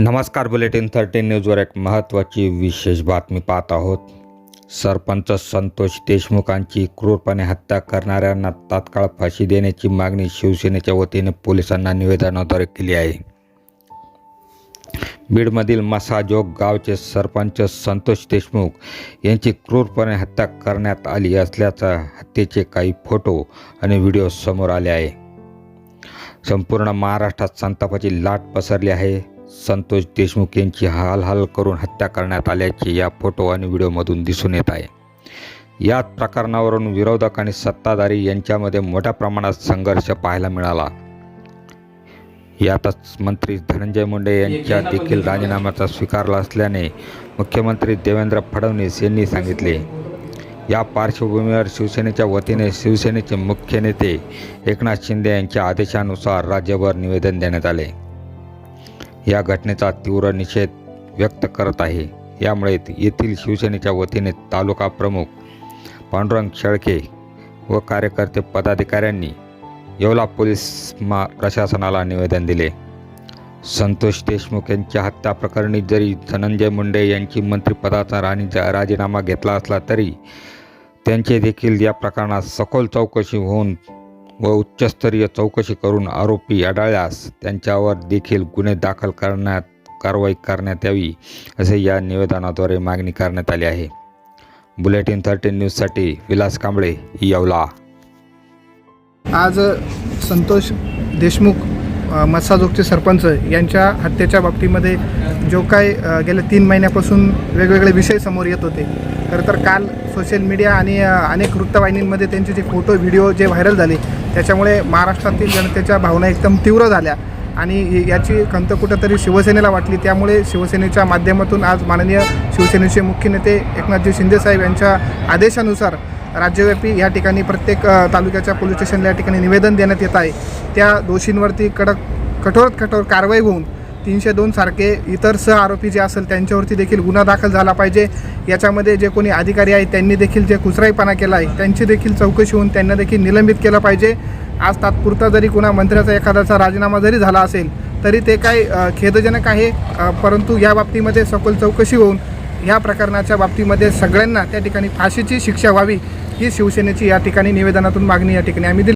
नमस्कार bulletin thirteen न्यूजवर एक महत्त्वाची विशेष बातमी पाहत आहोत. सरपंच संतोष देशमुखांची क्रूरपणे हत्या करणाऱ्यांना तात्काळ फाशी देण्याची मागणी शिवसेनेच्या वतीने पोलिसांना निवेदनाद्वारे केली आहे. बीडमधील मसाजोग गावचे सरपंच संतोष देशमुख यांची क्रूरपणे हत्या करण्यात आली असल्याचा हत्येचे काही फोटो आणि व्हिडिओ समोर आले आहे. संपूर्ण महाराष्ट्रात संतापाची लाट पसरली आहे. संतोष देशमुख यांची हालहाल करून हत्या करण्यात आल्याचे या फोटो आणि व्हिडिओमधून दिसून येत आहे. या प्रकरणावरून विरोधक आणि सत्ताधारी यांच्यामध्ये मोठ्या प्रमाणात संघर्ष पाहायला मिळाला. यातच मंत्री धनंजय मुंडे यांच्या देखील राजीनाम्याचा स्वीकारला असल्याने मुख्यमंत्री देवेंद्र फडणवीस यांनी सांगितले. या पार्श्वभूमीवर शिवसेनेच्या वतीने शिवसेनेचे मुख्य नेते एकनाथ शिंदे यांच्या आदेशानुसार राज्यभर निवेदन देण्यात आले. या घटनेचा तीव्र निषेध व्यक्त करत आहे. यामुळे येथील शिवसेनेच्या वतीने तालुका प्रमुख पांडुरंग शेळके व कार्यकर्ते पदाधिकाऱ्यांनी येवला पोलीस मा प्रशासनाला निवेदन दिले. संतोष देशमुख यांच्या हत्या प्रकरणी जरी धनंजय मुंडे यांची मंत्रिपदाचा राणी राजीनामा घेतला असला तरी त्यांचे देखील या प्रकरणात सखोल चौकशी होऊन व उच्चस्तरीय चौकशी करून आरोपी आढळल्यास त्यांच्यावर देखील गुन्हे दाखल करण्यात कारवाई करण्यात यावी असे या निवेदनाद्वारे मागणी करण्यात आली आहे. बुलेटिन थर्टीन न्यूजसाठी विलास कांबळे येवला आज संतोष देशमुख मत्साजोगचे सरपंच यांच्या हत्येच्या बाबतीमध्ये जो काय गेल्या तीन महिन्यापासून वेगवेगळे विषय समोर येत होते. खरं तर काल सोशल मीडिया आणि अनेक वृत्तवाहिनींमध्ये त्यांचे जे फोटो व्हिडिओ जे व्हायरल झाले त्याच्यामुळे महाराष्ट्रातील जनतेच्या भावना एकदम तीव्र झाल्या आणि याची खंत कुठंतरी शिवसेनेला वाटली. त्यामुळे शिवसेनेच्या माध्यमातून आज माननीय शिवसेनेचे मुख्य नेते एकनाथजी शिंदेसाहेब यांच्या आदेशानुसार राज्यव्यापी या ठिकाणी प्रत्येक तालुक्याच्या पोलीस स्टेशनला या ठिकाणी निवेदन देण्यात येत आहे. त्या दोषींवरती कडक कठोरात कठोर कारवाई होऊन तीनशे दोन सारखे इतर सह आरोपी जे असेल त्यांच्यावरती देखील गुन्हा दाखल झाला पाहिजे. याच्यामध्ये जे कोणी अधिकारी आहेत त्यांनी देखील जे कुचराईपणा केला आहे त्यांची देखील चौकशी होऊन त्यांना देखील निलंबित केलं पाहिजे. आज तात्पुरता जरी कुणा मंत्र्याचा एखाद्याचा राजीनामा जरी झाला असेल तरी ते काय खेदजनक आहे. परंतु या बाबतीमध्ये सखोल चौकशी होऊन ह्या प्रकरणाच्या बाबतीमध्ये सगळ्यांना त्या ठिकाणी फाशीची शिक्षा व्हावी ही शिवसेनेची या ठिकाणी निवेदनातून मागणी या ठिकाणी आम्ही दिली.